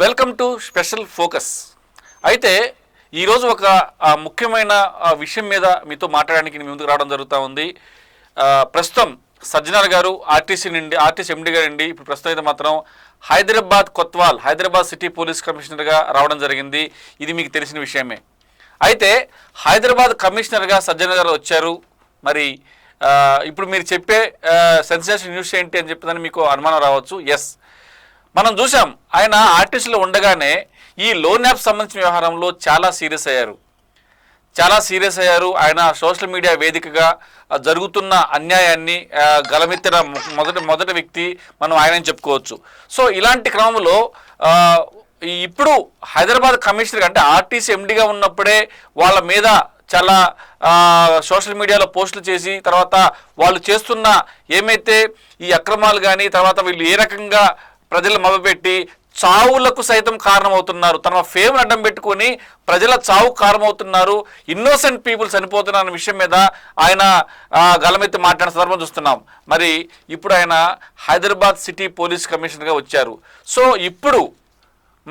Welcome to special focus. అయితే ఈరోజు ఒక ముఖ్యమైన విషయం మీద మీతో మాట్లాడడానికి నేను ముందుకు రావడం జరుగుతూ ఉంది. ప్రస్తుతం సజ్జనార్ గారు ఆర్టీసీ నుండి ఆర్టీసీ ఎండి గారు అండి. ఇప్పుడు ప్రస్తుతం అయితే మాత్రం హైదరాబాద్ కొత్వాల్ హైదరాబాద్ సిటీ పోలీస్ కమిషనర్గా రావడం జరిగింది. ఇది మీకు తెలిసిన విషయమే. అయితే హైదరాబాద్ కమిషనర్గా సజ్జనార్ గారు వచ్చారు. మరి ఇప్పుడు మీరు చెప్పే సెన్సేషన్ న్యూస్ ఏంటి అని చెప్పిందని మీకు అనుమానం రావచ్చు. ఎస్ మనం చూసాం ఆయన ఆర్టిస్టులో ఉండగానే ఈ లోన్ యాప్ సంబంధించిన వ్యవహారంలో చాలా సీరియస్ అయ్యారు. చాలా సీరియస్ అయ్యారు. ఆయన సోషల్ మీడియా వేదికగా జరుగుతున్న అన్యాయాన్ని గలమెత్తిన మొదటి మొదటి వ్యక్తి మనం ఆయన చెప్పుకోవచ్చు. సో ఇలాంటి క్రమంలో ఇప్పుడు హైదరాబాద్ కమిషనర్ అంటే ఆర్టీసీ ఎండిగా ఉన్నప్పుడే వాళ్ళ మీద చాలా సోషల్ మీడియాలో పోస్టులు చేసి తర్వాత వాళ్ళు చేస్తున్న ఏమైతే ఈ అక్రమాలు కానీ తర్వాత వీళ్ళు ఏ రకంగా ప్రజలు మభపెట్టి చావులకు సైతం కారణమవుతున్నారు. తమ ఫేమ్ అడ్డం పెట్టుకొని ప్రజల చావు కారణమవుతున్నారు. ఇన్నోసెంట్ పీపుల్ చనిపోతున్నారు అనే విషయం మీద ఆయన గలమెత్తి మాట్లాడిన సందర్భం చూస్తున్నాం. మరి ఇప్పుడు ఆయన హైదరాబాద్ సిటీ పోలీస్ కమిషనర్గా వచ్చారు. సో ఇప్పుడు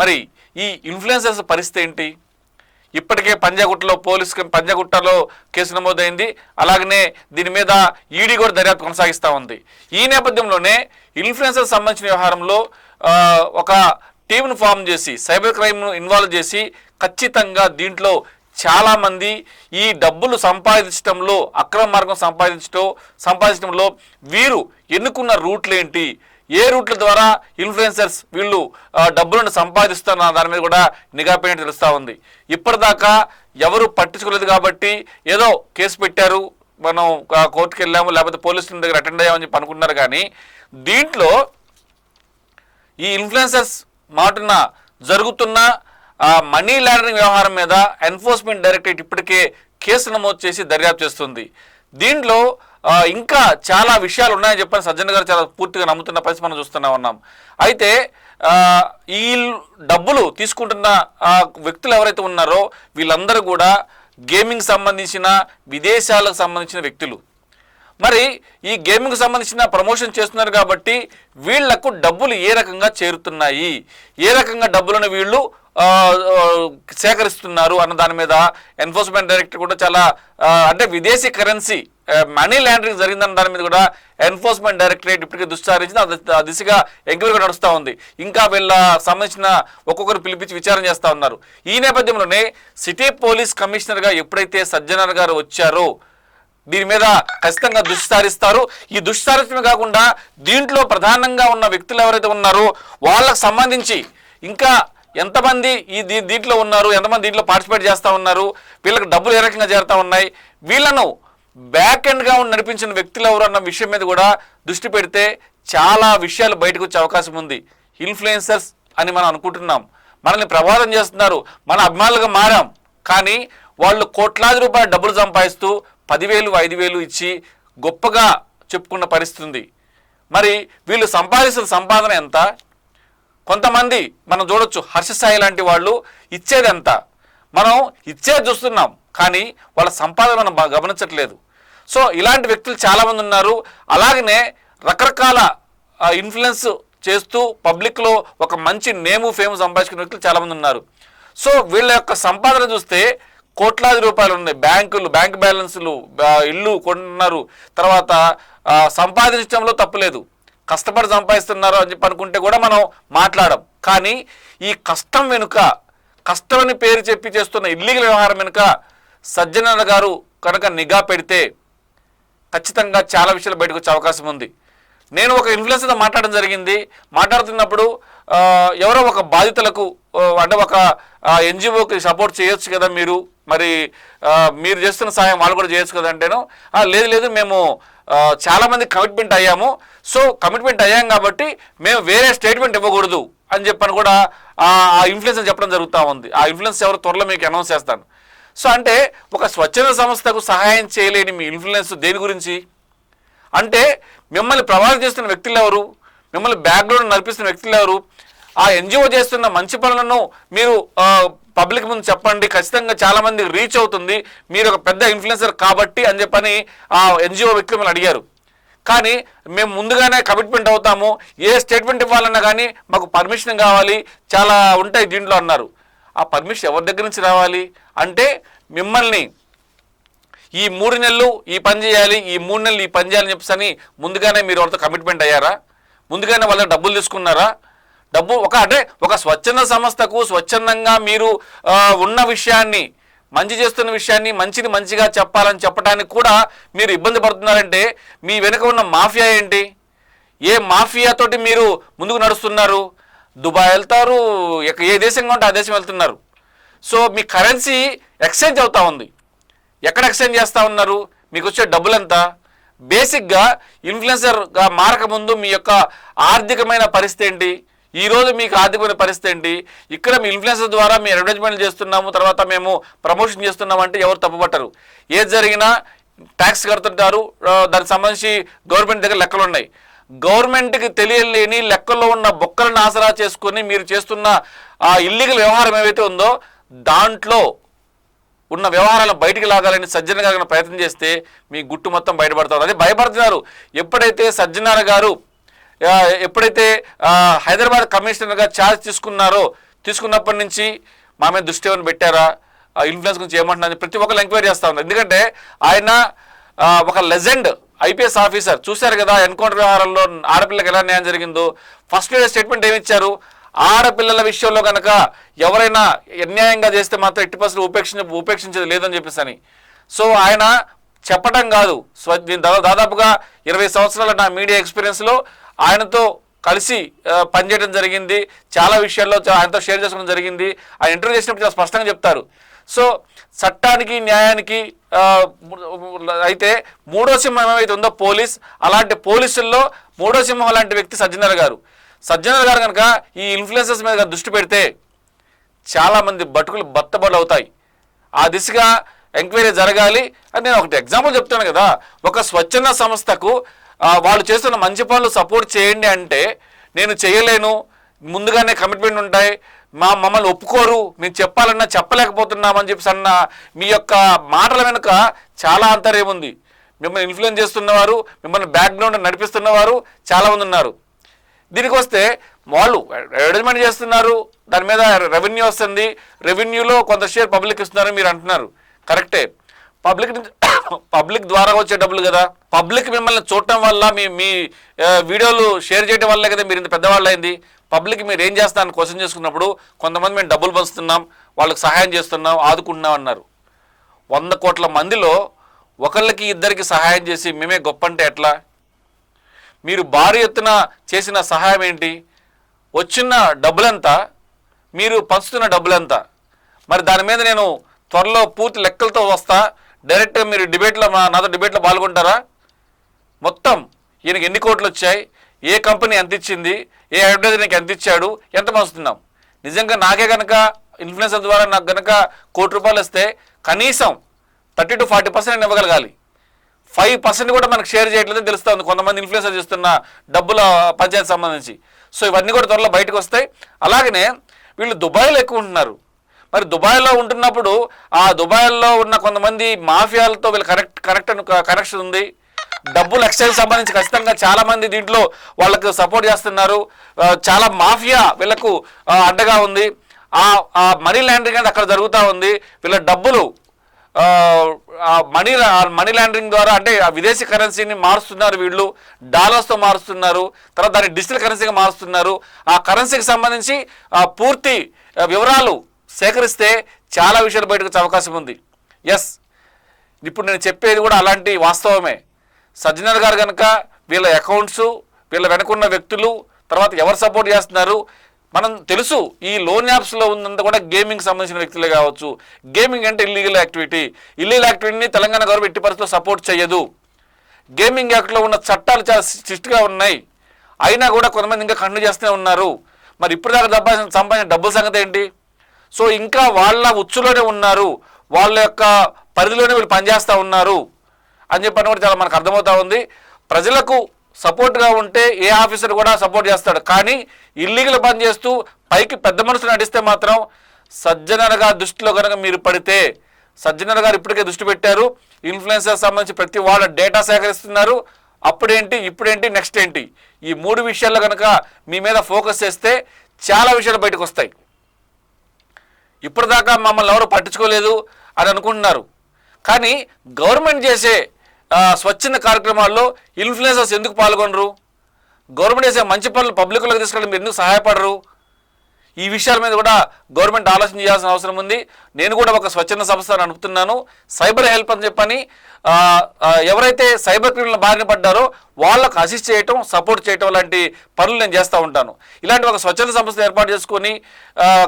మరి ఈ ఇన్ఫ్లుయెన్సర్స్ పరిస్థితి ఏంటి? ఇప్పటికే పంజాగుట్టలో పోలీస్ పంజాగుట్టలో కేసు నమోదైంది. అలాగనే దీని మీద ఈడీ కూడా దర్యాప్తు కొనసాగిస్తూ ఉంది. ఈ నేపథ్యంలోనే ఇన్ఫ్లుయెన్సర్ సంబంధించిన వ్యవహారంలో ఒక టీంను ఫామ్ చేసి సైబర్ క్రైమ్ను ఇన్వాల్వ్ చేసి ఖచ్చితంగా దీంట్లో చాలామంది ఈ డబ్బులు సంపాదించడంలో అక్రమ మార్గం సంపాదించడం సంపాదించడంలో వీరు ఎన్నుకున్న రూట్లు ఏంటి ఏ రూట్ల ద్వారా ఇన్ఫ్లుయెన్సర్స్ వీళ్ళు డబ్బులను సంపాదిస్తున్న దాని మీద కూడా నిఘా పెట్టినట్టు తెలుస్తూ ఉంది. ఇప్పటిదాకా ఎవరు పట్టించుకోలేదు కాబట్టి ఏదో కేసు పెట్టారు మనం కోర్టుకు వెళ్ళాము లేకపోతే పోలీసుల దగ్గర అటెండ్ అయ్యామని చెప్పి అనుకుంటున్నారు కానీ దీంట్లో ఈ ఇన్ఫ్లుయెన్సర్స్ మాటున జరుగుతున్న మనీ లాండరింగ్ వ్యవహారం మీద ఎన్ఫోర్స్మెంట్ డైరెక్టరేట్ ఇప్పటికే కేసు నమోదు చేసి దర్యాప్తు చేస్తుంది. దీంట్లో ఇంకా చాలా విషయాలు ఉన్నాయని చెప్పని సజ్జన్ గారు చాలా పూర్తిగా నమ్ముతున్న పరిస్థితి మనం చూస్తూనే ఉన్నాం. అయితే ఈ డబ్బులు తీసుకుంటున్న వ్యక్తులు ఎవరైతే ఉన్నారో వీళ్ళందరూ కూడా గేమింగ్ సంబంధించిన విదేశాలకు సంబంధించిన వ్యక్తులు. మరి ఈ గేమింగ్కి సంబంధించిన ప్రమోషన్ చేస్తున్నారు కాబట్టి వీళ్ళకు డబ్బులు ఏ రకంగా చేరుతున్నాయి? ఏ రకంగా డబ్బులను వీళ్ళు సేకరిస్తున్నారు అన్న దాని మీద ఎన్ఫోర్స్మెంట్ డైరెక్టర్ కూడా చాలా అంటే విదేశీ కరెన్సీ మనీ లాండరింగ్ జరిగిందన్న దాని మీద కూడా ఎన్ఫోర్స్మెంట్ డైరెక్టరేట్ ఇప్పటికే దుస్సారించింది ఆ- దిశగా ఎంక్వైరీ కూడా నడుస్తూ ఉంది. ఇంకా వీళ్ళ సంబంధించిన ఒక్కొక్కరు పిలిపించి విచారణ చేస్తూ ఉన్నారు. ఈ నేపథ్యంలోనే సిటీ పోలీస్ కమిషనర్గా ఎప్పుడైతే సజ్జనర్ గారు వచ్చారో దీని మీద ఖచ్చితంగా దృష్టిసారిస్తారు ఈ దుష్టిసారిస్తమే కాకుండా దీంట్లో ప్రధానంగా ఉన్న వ్యక్తులు ఎవరైతే ఉన్నారో వాళ్ళకు సంబంధించి ఇంకా ఎంతమంది ఈ దీ దీంట్లో ఉన్నారు ఎంతమంది దీంట్లో పార్టిసిపేట్ చేస్తూ ఉన్నారు వీళ్ళకి డబ్బులు ఏ రకంగా చేరుతా ఉన్నాయి వీళ్ళను బ్యాక్ ఎండ్గా ఉండి నడిపించిన వ్యక్తులు ఎవరు అన్న విషయం మీద కూడా దృష్టి పెడితే చాలా విషయాలు బయటకు వచ్చే అవకాశం ఉంది. ఇన్ఫ్లుయెన్సర్స్ అని మనం అనుకుంటున్నాం. మనల్ని ప్రభావితం చేస్తున్నారు. మన అభిమానులుగా మారాం. కానీ వాళ్ళు కోట్లాది రూపాయల డబ్బులు సంపాదిస్తూ పదివేలు ఐదు వేలు ఇచ్చి గొప్పగా చెప్పుకున్న పరిస్థితి ఉంది. మరి వీళ్ళు సంపాదిస్తున్న సంపాదన ఎంత? కొంతమంది మనం చూడొచ్చు హర్షసాయి లాంటి వాళ్ళు ఇచ్చేది ఎంత? మనం ఇచ్చేది చూస్తున్నాం కానీ వాళ్ళ సంపాదన మనం గమనించట్లేదు. సో ఇలాంటి వ్యక్తులు చాలామంది ఉన్నారు. అలాగనే రకరకాల ఇన్ఫ్లుయెన్స్ చేస్తూ పబ్లిక్లో ఒక మంచి నేము ఫేమ్ సంపాదించుకునే వ్యక్తులు చాలామంది ఉన్నారు. సో వీళ్ళ యొక్క సంపాదన చూస్తే కోట్లాది రూపాయలు ఉన్నాయి. బ్యాంకులు బ్యాంక్ బ్యాలెన్సులు ఇల్లు కొన్నారు. తర్వాత సంపాదించడంలో తప్పులేదు కష్టపడి సంపాదిస్తున్నారు అని చెప్పి అనుకుంటే కూడా మనం మాట్లాడం. కానీ ఈ కష్టం వెనుక కష్టమని పేరు చెప్పి చేస్తున్న ఇల్లీగల్ వ్యవహారం వెనుక సజ్జనన్న గారు కనుక నిఘా పెడితే ఖచ్చితంగా చాలా విషయాలు బయటకు వచ్చే అవకాశం ఉంది. నేను ఒక ఇన్ఫ్లుయెన్సర్తో మాట్లాడడం జరిగింది. మాట్లాడుతున్నప్పుడు ఎవరో ఒక బాధితులకు అంటే ఒక ఎన్జిఓకి సపోర్ట్ చేయొచ్చు కదా మీరు? మరి మీరు చేస్తున్న సహాయం వాళ్ళు కూడా చేయొచ్చు కదా లేదు లేదు మేము చాలామంది చాలా మంది కమిట్మెంట్ అయ్యాము. సో కమిట్మెంట్ అయ్యాం కాబట్టి మేము వేరే స్టేట్మెంట్ ఇవ్వకూడదు అని చెప్పని కూడా ఆ ఇన్ఫ్లుయెన్స్ చెప్పడం జరుగుతూ ఉంది. ఆ ఇన్ఫ్లుయెన్స్ ఎవరు త్వరలో మీకు అనౌన్స్ చేస్తాను. సో అంటే ఒక స్వచ్ఛంద సంస్థకు సహాయం చేయలేని మీ ఇన్ఫ్లుయెన్స్ దేని గురించి? అంటే మిమ్మల్ని ప్రభావితం చేస్తున్న వ్యక్తులు ఎవరు? మిమ్మల్ని బ్యాక్గ్రౌండ్ నడిపిస్తున్న వ్యక్తులు ఎవరు? ఆ ఎన్జిఓ చేస్తున్న మంచి పనులను మీరు పబ్లిక్ ముందు చెప్పండి ఖచ్చితంగా చాలా మంది రీచ్ అవుతుంది మీరు ఒక పెద్ద ఇన్ఫ్లుయెన్సర్ కాబట్టి అని చెప్పని ఆ ఎన్జిఓ వ్యక్తి మిమ్మల్ని అడిగారు. కానీ మేము ముందుగానే కమిట్మెంట్ అవుతాము ఏ స్టేట్మెంట్ ఇవ్వాలన్నా కానీ మాకు పర్మిషన్ కావాలి చాలా ఉంటాయి దీంట్లో అన్నారు. ఆ పర్మిషన్ ఎవరి దగ్గర నుంచి రావాలి? అంటే మిమ్మల్ని ఈ మూడు నెలలు ఈ పని చేయాలి ఈ మూడు నెలలు ఈ పని చేయాలని చెప్పేసి అని ముందుగానే మీరు వాళ్ళతో కమిట్మెంట్ అయ్యారా? ముందుగానే వాళ్ళ డబ్బులు తీసుకున్నారా? డబ్బు ఒక అంటే ఒక స్వచ్ఛంద సంస్థకు స్వచ్ఛందంగా మీరు ఉన్న విషయాన్ని మంచి చేస్తున్న విషయాన్ని మంచిని మంచిగా చెప్పాలని చెప్పడానికి కూడా మీరు ఇబ్బంది పడుతున్నారంటే మీ వెనుక ఉన్న మాఫియా ఏంటి? ఏ మాఫియాతోటి మీరు ముందుకు నడుస్తున్నారు? దుబాయ్ వెళ్తారు ఏ దేశంగా ఉంటే ఆ దేశం వెళ్తున్నారు. సో మీ కరెన్సీ ఎక్స్చేంజ్ అవుతూ ఉంది. ఎక్కడ ఎక్స్చేంజ్ చేస్తూ ఉన్నారు? మీకు వచ్చే డబ్బులు ఎంత? బేసిక్గా ఇన్ఫ్లుయెన్సర్గా మారకముందు మీ యొక్క ఆర్థికమైన పరిస్థితి ఏంటి? ఈ రోజు మీకు ఆర్థికమైన పరిస్థితి ఏంటి? ఇక్కడ మీ ఇన్ఫ్లుయెన్సర్ ద్వారా మీ అడ్వర్టైజ్మెంట్లు చేస్తున్నాము తర్వాత మేము ప్రమోషన్ చేస్తున్నాము అంటే ఎవరు తప్పుపట్టరు. ఏది జరిగినా ట్యాక్స్ కడుతుంటారు దానికి సంబంధించి గవర్నమెంట్ దగ్గర లెక్కలు ఉన్నాయి. గవర్నమెంట్కి తెలియలేని లెక్కల్లో ఉన్న బొక్కలను ఆసరా చేసుకొని మీరు చేస్తున్న ఆ ఇల్లీగల్ వ్యవహారం ఏవైతే ఉందో దాంట్లో ఉన్న వ్యవహారాలను బయటికి లాగాలని సజ్జన గారు ప్రయత్నం చేస్తే మీ గుట్టు మొత్తం బయటపడుతుంది. అదే భయపడుతున్నారు. ఎప్పుడైతే సజ్జనార గారు ఎప్పుడైతే హైదరాబాద్ కమిషనర్గా ఛార్జ్ తీసుకున్నారో తీసుకున్నప్పటి నుంచి మా మీద దృష్టి ఏమైనా పెట్టారా? ఇన్ఫ్లుయెన్స్ గురించి ఏమంటున్నారు? ప్రతి ఒక్కరు ఎంక్వైరీ చేస్తూ ఉన్నారు. ఎందుకంటే ఆయన ఒక లెజెండ్ ఐపీఎస్ ఆఫీసర్ చూశారు కదా ఎన్కౌంటర్ వ్యవహారంలో ఆడపిల్లకి ఎలా న్యాయం జరిగిందో. ఫస్ట్ స్టేట్మెంట్ ఏమిచ్చారు ఆడపిల్లల విషయంలో కనుక ఎవరైనా అన్యాయంగా చేస్తే మాత్రం ఎట్టి పరిస్థితులు ఉపేక్ష ఉపేక్షించేది లేదని చెప్పేసి అని. సో ఆయన చెప్పడం కాదు. స్వ దాదాపుగా ఇరవై సంవత్సరాల నా మీడియా ఎక్స్పీరియన్స్లో ఆయనతో కలిసి పనిచేయడం జరిగింది. చాలా విషయాల్లో ఆయనతో షేర్ చేసుకోవడం జరిగింది. ఆయన ఇంటర్వ్యూ చేసినప్పుడు చాలా స్పష్టంగా చెప్తారు. సో చట్టానికి న్యాయానికి అయితే మూడో సింహం ఏమైతే ఉందో పోలీస్ అలాంటి పోలీసుల్లో మూడో సింహం లాంటి వ్యక్తి సజ్జనర్ గారు. సజ్జనర్ గారు కనుక ఈ ఇన్ఫ్లుయెన్సెస్ మీద దృష్టి పెడితే చాలామంది బతుకులు బత్తబడులు అవుతాయి. ఆ దిశగా ఎంక్వైరీ జరగాలి. అని నేను ఒకటి ఎగ్జాంపుల్ చెప్తాను కదా. ఒక స్వచ్ఛంద సంస్థకు వాళ్ళు చేస్తున్న మంచి పనులు సపోర్ట్ చేయండి అంటే నేను చేయలేను. ముందుగానే కమిట్మెంట్ ఉంటాయి. మా మమ్మల్ని ఒప్పుకోరు. మేము చెప్పాలన్నా చెప్పలేకపోతున్నామని చెప్పేసి అన్న మీ యొక్క మాటల వెనుక చాలా అంతర్యం ఉంది. మిమ్మల్ని ఇన్ఫ్లుయెన్స్ చేస్తున్నవారు మిమ్మల్ని బ్యాక్గ్రౌండ్ నడిపిస్తున్నవారు చాలామంది ఉన్నారు. దీనికి వస్తే వాళ్ళు అడ్వర్టైజ్మెంట్ చేస్తున్నారు. దాని మీద రెవెన్యూ వస్తుంది. రెవెన్యూలో కొంత షేర్ పబ్లిక్ ఇస్తున్నారు మీరు అంటున్నారు. కరెక్టే పబ్లిక్ పబ్లిక్ ద్వారా వచ్చే డబ్బులు కదా. పబ్లిక్ మిమ్మల్ని చూడటం వల్ల మీ మీ వీడియోలు షేర్ చేయడం వల్లే కదా మీరు ఇంత పెద్దవాళ్ళు అయింది పబ్లిక్ మీరు ఏం చేస్తారని క్వశ్చన్ చేసుకున్నప్పుడు కొంతమంది మేము డబ్బులు పంచుతున్నాం వాళ్ళకి సహాయం చేస్తున్నాం ఆదుకుంటున్నాం అన్నారు. వంద కోట్ల మందిలో ఒకళ్ళకి ఇద్దరికి సహాయం చేసి మేమే గొప్ప అంటే ఎట్లా? మీరు భారీ ఎత్తున చేసిన సహాయం ఏంటి? వచ్చిన డబ్బులెంత? మీరు పంచుతున్న డబ్బులెంత? మరి దాని మీద నేను త్వరలో పూర్తి లెక్కలతో వస్తా. డైరెక్ట్గా మీరు డిబేట్లో మా నాతో డిబేట్లో పాల్గొంటారా? మొత్తం ఈయనకి ఎన్ని కోట్లు వచ్చాయి? ఏ కంపెనీ ఎంత ఇచ్చింది? ఏ అడ్వర్టైజర్ నీకు ఎంత ఇచ్చాడు? ఎంత పంచుతున్నాం? నిజంగా నాకే కనుక ఇన్ఫ్లుయెన్సర్ ద్వారా నాకు కనుక కోటి రూపాయలు వస్తే కనీసం థర్టీ టు ఫార్టీ పర్సెంట్ ఇవ్వగలగాలి. ఫైవ్ పర్సెంట్ కూడా మనకు షేర్ చేయట్లేదని తెలుస్తుంది కొంతమంది ఇన్ఫ్లుయెన్సర్ చేస్తున్న డబ్బుల పంచాయతీ సంబంధించి. సో ఇవన్నీ కూడా త్వరలో బయటకు వస్తాయి. అలాగనే వీళ్ళు దుబాయ్లో ఎక్కువ ఉంటున్నారు. మరి దుబాయ్లో ఉంటున్నప్పుడు ఆ దుబాయ్లో ఉన్న కొంతమంది మాఫియాలతో వీళ్ళు కరెక్ట్ కరెక్ట్ కనెక్షన్ ఉంది. డబ్బులు ఎక్స్చేంజ్ సంబంధించి ఖచ్చితంగా చాలా మంది దీంట్లో వాళ్ళకు సపోర్ట్ చేస్తున్నారు. చాలా మాఫియా వీళ్ళకు అడ్డగా ఉంది. ఆ ఆ మనీ లాండరింగ్ అనేది అక్కడ జరుగుతూ ఉంది. వీళ్ళ డబ్బులు మనీ మనీ లాండరింగ్ ద్వారా అంటే ఆ విదేశీ కరెన్సీని మారుస్తున్నారు వీళ్ళు. డాలర్స్తో మారుస్తున్నారు. తర్వాత దాన్ని డిజిటల్ కరెన్సీగా మారుస్తున్నారు. ఆ కరెన్సీకి సంబంధించి పూర్తి వివరాలు సేకరిస్తే చాలా విషయాలు బయటకు వచ్చే అవకాశం ఉంది. ఎస్ ఇప్పుడు నేను చెప్పేది కూడా అలాంటి వాస్తవమే. సజ్జనర్ గారు కనుక వీళ్ళ అకౌంట్స్ వీళ్ళ వెనకున్న వ్యక్తులు తర్వాత ఎవరు సపోర్ట్ చేస్తున్నారు? మనం తెలుసు ఈ లోన్ యాప్స్లో ఉన్నంత కూడా గేమింగ్ సంబంధించిన వ్యక్తులే కావచ్చు. గేమింగ్ అంటే ఇల్లీగల్ యాక్టివిటీ ఇల్లీగల్ యాక్టివిటీని తెలంగాణ గవర్నమెంట్ ఎట్టి పరిస్థితుల్లో సపోర్ట్ చేయదు గేమింగ్ యాక్ట్లో ఉన్న చట్టాలు చాలా స్ట్రిక్ట్గా ఉన్నాయి. అయినా కూడా కొంతమంది ఇంకా కంటిన్యూ చేస్తూనే ఉన్నారు. మరి ఇప్పుడు దాకా సంపాదించిన సంపాదించిన డబ్బుల సంగతి ఏంటి? సో ఇంకా వాళ్ళ ఉచ్చులోనే ఉన్నారు. వాళ్ళ యొక్క పరిధిలోనే వీళ్ళు పనిచేస్తూ ఉన్నారు. అని చెప్పని కూడా చాలా మనకు అర్థమవుతా ఉంది. ప్రజలకు సపోర్ట్గా ఉంటే ఏ ఆఫీసర్ కూడా సపోర్ట్ చేస్తాడు. కానీ ఇల్లీగల్ పని చేస్తూ పైకి పెద్ద మనుషులు నడిస్తే మాత్రం సజ్జనర్ గారి దృష్టిలో కనుక మీరు పడితే సజ్జనర్ గారు ఇప్పటికే దృష్టి పెట్టారు. ఇన్ఫ్లుయెన్సర్ సంబంధించి ప్రతి వాళ్ళ డేటా సేకరిస్తున్నారు. అప్పుడేంటి ఇప్పుడేంటి నెక్స్ట్ ఏంటి ఈ మూడు విషయాల్లో కనుక మీ మీద ఫోకస్ చేస్తే చాలా విషయాలు బయటకు వస్తాయి. ఇప్పటిదాకా మమ్మల్ని ఎవరు పట్టించుకోలేదు అని అనుకుంటున్నారు. కానీ గవర్నమెంట్ చేసే స్వచ్ఛంద కార్యక్రమాల్లో ఇన్ఫ్లుయెన్సర్స్ ఎందుకు పాల్గొనరు? గవర్నమెంట్ చేసే మంచి పనులు పబ్లిక్లోకి తీసుకెళ్ళి మీరు ఎందుకు సహాయపడరు? ఈ విషయాల మీద కూడా గవర్నమెంట్ ఆలోచన చేయాల్సిన అవసరం ఉంది. నేను కూడా ఒక స్వచ్ఛంద సంస్థ నడుపుతున్నాను సైబర్ హెల్ప్ అని చెప్పని ఎవరైతే సైబర్ క్రిమినల్ బారిన పడ్డారో వాళ్ళకు అసిస్ట్ చేయటం సపోర్ట్ చేయటం లాంటి పనులు నేను చేస్తూ ఉంటాను. ఇలాంటి ఒక స్వచ్ఛంద సంస్థ ఏర్పాటు చేసుకొని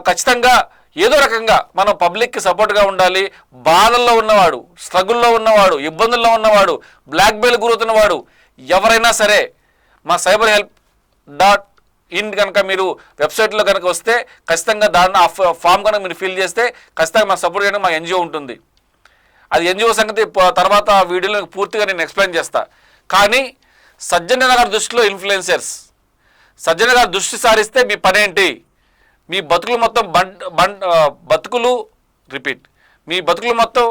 ఖచ్చితంగా ఏదో రకంగా మనం పబ్లిక్కి సపోర్ట్గా ఉండాలి బాధల్లో ఉన్నవాడు స్ట్రగుల్లో ఉన్నవాడు ఇబ్బందుల్లో ఉన్నవాడు బ్లాక్ బెయిల్ గురవుతున్నవాడు ఎవరైనా సరే మా సైబర్ హెల్ప్ డాట్ ఇన్ కనుక మీరు వెబ్సైట్లో కనుక వస్తే ఖచ్చితంగా దాని ఆ ఫ- ఫామ్ కనుక మీరు ఫిల్ చేస్తే ఖచ్చితంగా మా సపోర్ట్ చేయడానికి మా ఎన్జిఓ ఉంటుంది. అది ఎన్జిఓ సంగతి తర్వాత ఆ వీడియోలో పూర్తిగా నేను ఎక్స్ప్లెయిన్ చేస్తా. కానీ సజ్జన గారి దృష్టిలో ఇన్ఫ్లుయెన్సర్స్ సజ్జన గారు దృష్టి సారిస్తే మీ పనేంటి? మీ బతుకులు మొత్తం బండ్ బండ్ బతుకులు రిపీట్. మీ బతుకులు మొత్తం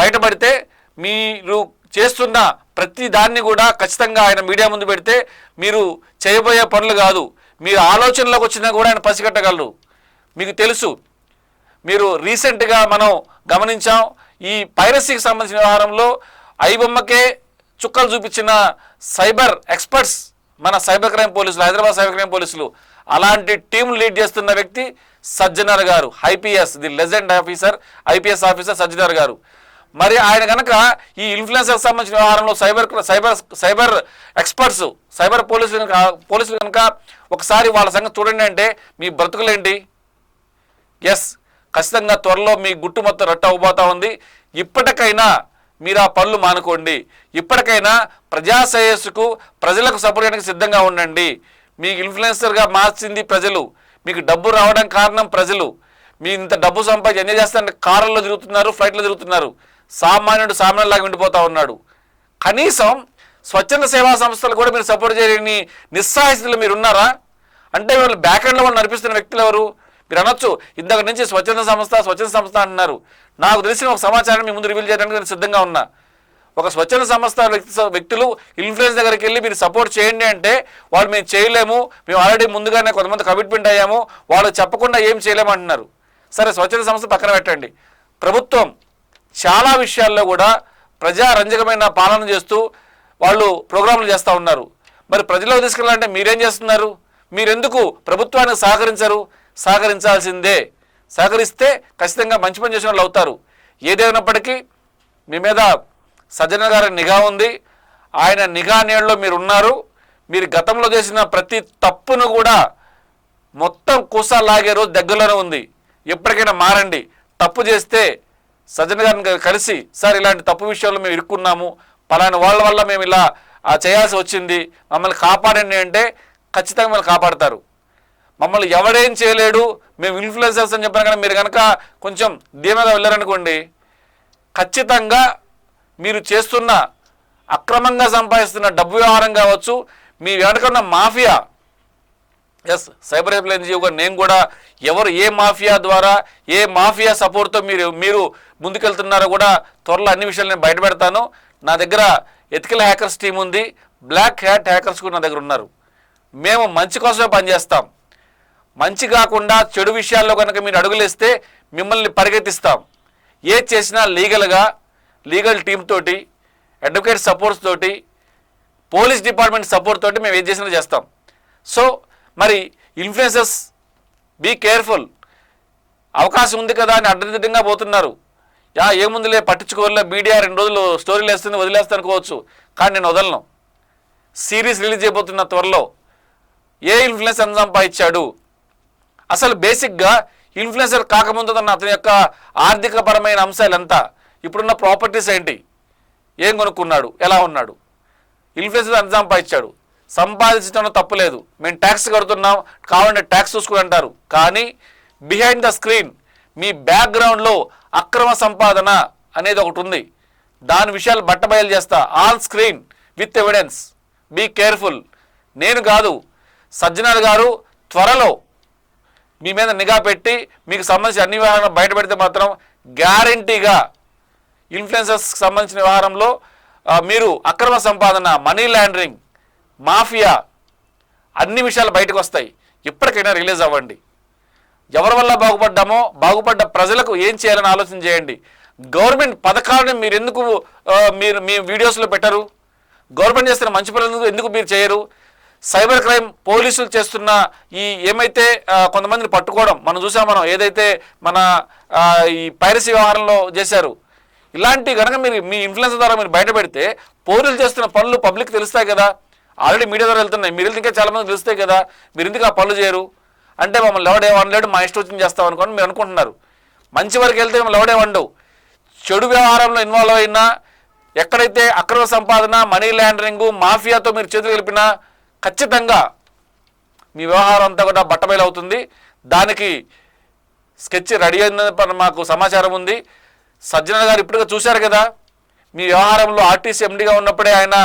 బయటపడితే మీరు చేస్తున్న ప్రతి దాన్ని కూడా ఖచ్చితంగా ఆయన మీడియా ముందు పెడితే మీరు చేయబోయే పనులు కాదు. మీరు ఆలోచనలోకి వచ్చినా కూడా ఆయన పసిగట్టగలరు. మీకు తెలుసు మీరు రీసెంట్గా మనం గమనించాం ఈ పైరసీకి సంబంధించిన వ్యవహారంలో ఐబొమ్మకే చుక్కలు చూపించిన సైబర్ ఎక్స్పర్ట్స్ మన సైబర్ క్రైమ్ పోలీసులు హైదరాబాద్ సైబర్ క్రైమ్ పోలీసులు అలాంటి టీం లీడ్ చేస్తున్న వ్యక్తి సజ్జనర్ గారు IPS the legend officer IPS officer Sajjanar గారు. మరి ఆయన కనుక ఈ ఇన్ఫ్లుయెన్సర్కి సంబంధించిన వ్యవహారంలో cyber cyber cyber experts cyber పోలీసులు కనుక పోలీసులు కనుక ఒకసారి వాళ్ళ సంగతి చూడండి అంటే మీ బ్రతుకులేంటి? ఎస్ ఖచ్చితంగా త్వరలో మీ గుట్టు మొత్తం రట్ట అవ్వబోతా ఉంది. ఇప్పటికైనా మీరు ఆ పనులు మానుకోండి. ఇప్పటికైనా ప్రజా శ్రేయస్సుకు ప్రజలకు సపోర్ట్ చేయడానికి సిద్ధంగా ఉండండి. మీకు ఇన్ఫ్లుయెన్సర్గా మార్చింది ప్రజలు. మీకు డబ్బు రావడం కారణం ప్రజలు. మీ ఇంత డబ్బు సంపాదించి ఎంజాయ్ చేస్తారంటే కార్లలో తిరుగుతున్నారు ఫ్లైట్లో తిరుగుతున్నారు. సామాన్యుడు సామాన్యులాగా ఉండిపోతూ ఉన్నాడు. కనీసం స్వచ్ఛంద సేవా సంస్థలు కూడా మీరు సపోర్ట్ చేయని నిస్సాహితులు మీరు ఉన్నారా? అంటే వీళ్ళు బ్యాక్ వాళ్ళు నడిపిస్తున్న వ్యక్తులు ఎవరు? మీరు అనొచ్చు ఇంతకు నుంచి స్వచ్ఛంద సంస్థ స్వచ్ఛంద సంస్థ అంటున్నారు. నాకు తెలిసిన ఒక సమాచారం మీ ముందు రివీల్ చేయడానికి నేను సిద్ధంగా ఉన్నా. ఒక స్వచ్ఛంద సంస్థ వ్యక్తి వ్యక్తులు ఇన్ఫ్లుయెన్స్ దగ్గరికి వెళ్ళి మీరు సపోర్ట్ చేయండి అంటే వాళ్ళు మేము చేయలేము మేము ఆల్రెడీ ముందుగానే కొంతమంది కమిట్మెంట్ అయ్యాము వాళ్ళు చెప్పకుండా ఏం చేయలేము అంటున్నారు. సరే స్వచ్ఛంద సంస్థ పక్కన పెట్టండి. ప్రభుత్వం చాలా విషయాల్లో కూడా ప్రజారంజకమైన పాలన చేస్తూ వాళ్ళు ప్రోగ్రాంలు చేస్తూ ఉన్నారు. మరి ప్రజలకు తీసుకెళ్ళాలంటే మీరేం చేస్తున్నారు? మీరెందుకు ప్రభుత్వానికి సహకరించరు? సహకరించాల్సిందే. సహకరిస్తే ఖచ్చితంగా మంచి పని చేసిన వాళ్ళు అవుతారు. ఏదేమైనప్పటికీ మీ మీద సజ్జన గారి నిఘా ఉంది. ఆయన నిఘా నీళ్ళలో మీరు ఉన్నారు మీరు గతంలో చేసిన ప్రతి తప్పును కూడా మొత్తం కూసా లాగే రోజు దగ్గరలోనే ఉంది. ఎప్పటికైనా మారండి. తప్పు చేస్తే సజ్జన గారిని కలిసి సార్ ఇలాంటి తప్పు విషయంలో మేము ఇరుక్కున్నాము. పలానా వాళ్ళ వల్ల మేము ఇలా ఆ, చేయాల్సి వచ్చింది. మమ్మల్ని కాపాడండి అంటే ఖచ్చితంగా మిమ్మల్ని కాపాడతారు. మమ్మల్ని ఎవడేం చేయలేడు. మేము ఇన్ఫ్లుయెన్సర్స్ అని చెప్పిన కానీ మీరు కనుక కొంచెం ధీమగా వెళ్ళారనుకోండి ఖచ్చితంగా మీరు చేస్తున్న అక్రమంగా సంపాదిస్తున్న డబ్బు వ్యవహారం కావచ్చు మీ వెనకన్న మాఫియా. ఎస్ సైబర్ హెల్ప్ ఎన్జిఓగా నేను కూడా ఎవరు ఏ మాఫియా ద్వారా ఏ మాఫియా సపోర్ట్తో మీరు మీరు ముందుకెళ్తున్నారో కూడా త్వరలో అన్ని విషయాలు నేను బయటపెడతాను. నా దగ్గర ఎథికల్ హ్యాకర్స్ టీం ఉంది బ్లాక్ హ్యాట్ హ్యాకర్స్ కూడా నా దగ్గర ఉన్నారు. మేము మంచి కోసమే పనిచేస్తాం. మంచి కాకుండా చెడు విషయాల్లో కనుక మీరు అడుగులేస్తే మిమ్మల్ని పరిగెత్తిస్తాం. ఏది చేసినా లీగల్గా లీగల్ టీమ్ తోటి అడ్వకేట్ సపోర్ట్స్ తోటి పోలీస్ డిపార్ట్మెంట్ సపోర్ట్ తోటి మేము ఏం చేసినా చేస్తాం. సో మరి ఇన్ఫ్లుయెన్సెస్ బీ కేర్ఫుల్. అవకాశం ఉంది కదా అని అడ్డదిడ్డంగా పోతున్నారు. యా ఏముందిలే పట్టించుకోలే మీడియా రెండు రోజులు స్టోరీలు వేస్తుంది వదిలేస్తా అనుకోవచ్చు. కానీ నేను వదలను. సిరీస్ రిలీజ్ అయిపోతున్న త్వరలో ఏ ఇన్ఫ్లుయెన్స్ ఎంత సంపాదించాడు అసలు బేసిక్గా ఇన్ఫ్లుయెన్సర్ కాకముందు అతని యొక్క ఆర్థికపరమైన అంశాలు ఎంత ఇప్పుడున్న ప్రాపర్టీస్ ఏంటి? ఏం కొనుక్కున్నాడు? ఎలా ఉన్నాడు? ఇన్ఫ్లేషన్ ఎంత సంపాదించాడు సంపాదించడంలో తప్పులేదు మేము ట్యాక్స్ కడుతున్నాం కావాలంటే ట్యాక్స్ చూసుకుని అంటారు కానీ బిహైండ్ ద స్క్రీన్ మీ బ్యాక్గ్రౌండ్లో అక్రమ సంపాదన అనేది ఒకటి ఉంది. దాని విషయాలు బట్టబయలు చేస్తా. On screen with evidence be careful నేను కాదు సజ్జనార్ గారు త్వరలో మీ మీద నిఘా పెట్టి మీకు సంబంధించిన అన్ని వివరాలను బయట పెడితే మాత్రం గ్యారంటీగా ఇన్ఫ్లుయెన్సర్స్కి సంబంధించిన వ్యవహారంలో మీరు అక్రమ సంపాదన మనీ లాండరింగ్ మాఫియా అన్ని విషయాలు బయటకు వస్తాయి. ఎప్పటికైనా రిలీజ్ అవ్వండి. ఎవరి వల్ల బాగుపడ్డామో బాగుపడ్డ ప్రజలకు ఏం చేయాలని ఆలోచన చేయండి. గవర్నమెంట్ పథకాలను మీరు ఎందుకు మీరు మీ వీడియోస్లో పెట్టరు? గవర్నమెంట్ చేస్తున్న మంచి పనులు ఎందుకు మీరు చేయరు? సైబర్ క్రైమ్ పోలీసులు చేస్తున్న ఈ ఏమైతే కొంతమందిని పట్టుకోవడం మనం చూసాం మనం ఏదైతే మన ఈ పైరసీ వ్యవహారంలో చేశారు ఇలాంటి కనుక మీరు మీ ఇన్ఫ్లుయెన్స్ ద్వారా మీరు బయట పెడితే పౌరులు చేస్తున్న పనులు పబ్లిక్ తెలుస్తాయి కదా. ఆల్రెడీ మీడియా ద్వారా వెళ్తున్నాయి. మీరు ఇంకా చాలామంది తెలుస్తాయి కదా. మీరు ఎందుకు ఆ పనులు చేయరు? అంటే మమ్మల్ని లవడే వండలేడు మా ఇష్టం వచ్చింది చేస్తాం అనుకోని మీరు అనుకుంటున్నారు. మంచి వరకు వెళ్తే మేము లవడే వండవు. చెడు వ్యవహారంలో ఇన్వాల్వ్ అయినా ఎక్కడైతే అక్రమ సంపాదన మనీ లాండరింగ్ మాఫియాతో మీరు చేతులు కలిపినా ఖచ్చితంగా మీ వ్యవహారం అంతా కూడా బట్టబయలు అవుతుంది దానికి స్కెచ్ రెడీ అయిందని మాకు సమాచారం ఉంది. సజ్జన గారు ఇప్పటికే చూశారు కదా? మీ వ్యవహారంలో ఆర్టీసీ ఎండిగా ఉన్నప్పుడే ఆయన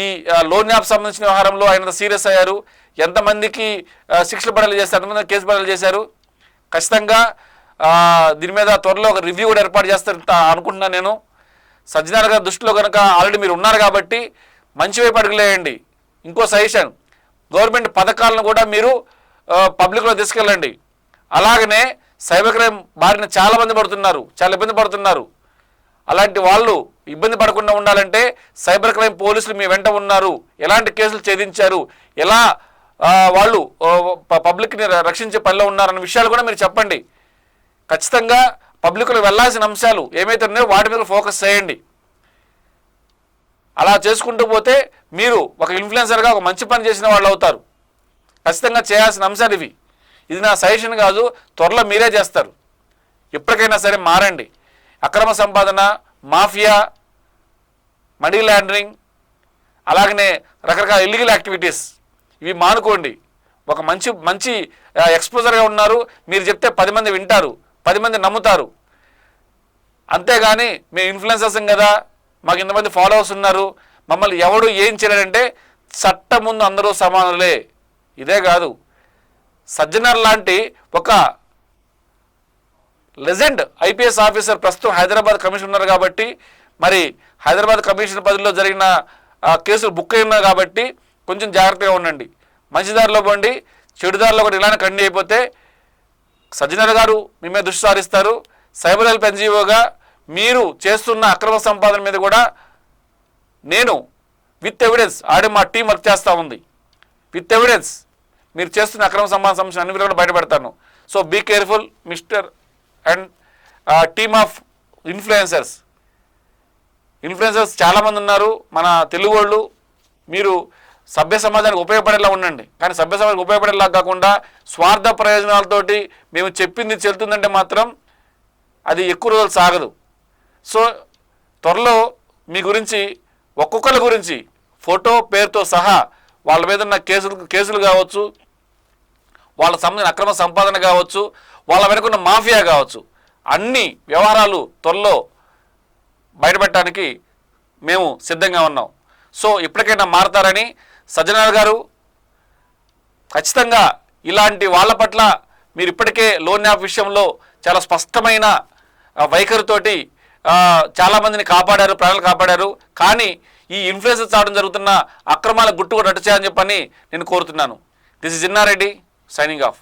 ఈ లోన్ యాప్ సంబంధించిన వ్యవహారంలో ఆయన సీరియస్ అయ్యారు. ఎంతమందికి శిక్షలు పడేలు చేశారు? ఎంతమంది కేసు పడేలు చేశారు? ఖచ్చితంగా దీని మీద త్వరలో ఒక రివ్యూ కూడా ఏర్పాటు చేస్తారు అనుకుంటున్నాను నేను. సజ్జనార్ గారి దృష్టిలో కనుక ఆల్రెడీ మీరు ఉన్నారు కాబట్టి మంచి వైపు అడుగులేయండి. ఇంకో సజెషన్ గవర్నమెంట్ పథకాలను కూడా మీరు పబ్లిక్లో తీసుకెళ్ళండి. అలాగనే సైబర్ క్రైమ్ బారిన చాలా మంది పడుతున్నారు చాలా ఇబ్బంది పడుతున్నారు. అలాంటి వాళ్ళు ఇబ్బంది పడకుండా ఉండాలంటే సైబర్ క్రైమ్ పోలీసులు మీ వెంట ఉన్నారు. ఎలాంటి కేసులు ఛేదించారు? ఎలా వాళ్ళు పబ్లిక్ని ర- రక్షించే పనిలో ఉన్నారన్న విషయాలు కూడా మీరు చెప్పండి. ఖచ్చితంగా పబ్లిక్లో వెళ్ళాల్సిన అంశాలు ఏమైతే ఉన్నాయో వాటి మీద ఫోకస్ చేయండి. అలా చేసుకుంటూ పోతే మీరు ఒక ఇన్ఫ్లుయెన్సర్గా ఒక మంచి పని చేసిన వాళ్ళు అవుతారు. ఖచ్చితంగా చేయాల్సిన అంశాలు ఇవి. ఇది నా సజెషన్ కాదు త్వరలో మీరే చేస్తారు. ఎప్పటికైనా సరే మారండి. అక్రమ సంపాదన మాఫియా మనీ లాండరింగ్ అలాగనే రకరకాల ఇల్లీగల్ యాక్టివిటీస్ ఇవి మానుకోండి. ఒక మంచి మంచి ఎక్స్పోజర్గా ఉన్నారు. మీరు చెప్తే పది మంది వింటారు పది మంది నమ్ముతారు. అంతేగాని మేము ఇన్ఫ్లుయెన్సర్స్ కదా మాకు ఇంతమంది ఫాలోవర్స్ ఉన్నారు. మమ్మల్ని ఎవడు ఏం చేయలేడంటే చట్టం ముందు అందరూ సమానులే. ఇదే కాదు. సజ్జనర్ లాంటి ఒక లెజెండ్ ఐపీఎస్ ఆఫీసర్ ప్రస్తుతం హైదరాబాద్ కమిషనర్ కాబట్టి మరి హైదరాబాద్ కమిషనర్ పదవిలో జరిగిన కేసులు బుక్ అయి కాబట్టి కొంచెం జాగ్రత్తగా ఉండండి. మంచిదారిలో పోండి. చెడుదారిలో కూడా ఇలానే కండి అయిపోతే సజ్జనర్ గారు మీ మీద దృష్టి సారిస్తారు. సైబర్ హెల్ప్ ఎన్జిఓగా మీరు చేస్తున్న అక్రమ సంపాదన మీద కూడా నేను విత్ ఎవిడెన్స్ ఆడే మా టీం వర్క్ చేస్తూ ఉంది. With evidence. మీరు చేస్తున్న అక్రమ సంబంధ సంబంధించిన అన్ని కూడా బయటపెడతాను. So be careful mister and team of influencers influencers చాలామంది ఉన్నారు. మన తెలుగు వాళ్ళు మీరు సభ్య సమాజానికి ఉపయోగపడేలా ఉండండి. కానీ సభ్య సమాజానికి ఉపయోగపడేలా కాకుండా స్వార్థ ప్రయోజనాలతోటి మేము చెప్పింది చెల్తుందంటే మాత్రం అది ఎక్కువ రోజులు సాగదు. సో త్వరలో మీ గురించి ఒక్కొక్కరి గురించి ఫోటో పేరుతో సహా వాళ్ళ మీద ఉన్న కేసులు కేసులు కావచ్చు వాళ్ళకి సంబంధించిన అక్రమ సంపాదన కావచ్చు వాళ్ళ వెనుకున్న మాఫియా కావచ్చు అన్ని వ్యవహారాలు త్వరలో బయటపెట్టడానికి మేము సిద్ధంగా ఉన్నాం. సో ఇప్పటికైనా మారతారని సజ్జనార్ గారు ఖచ్చితంగా ఇలాంటి వాళ్ళ పట్ల మీరు ఇప్పటికే లోన్ యాప్ విషయంలో చాలా స్పష్టమైన వైఖరితోటి చాలామందిని కాపాడారు ప్రాణాలు కాపాడారు. కానీ ఈ ఇన్ఫ్లుయెన్స్ చావడం జరుగుతున్న అక్రమాల గుట్టు కూడా రట్టు చేయాలని చెప్పని నేను కోరుతున్నాను. This is Innareddy signing off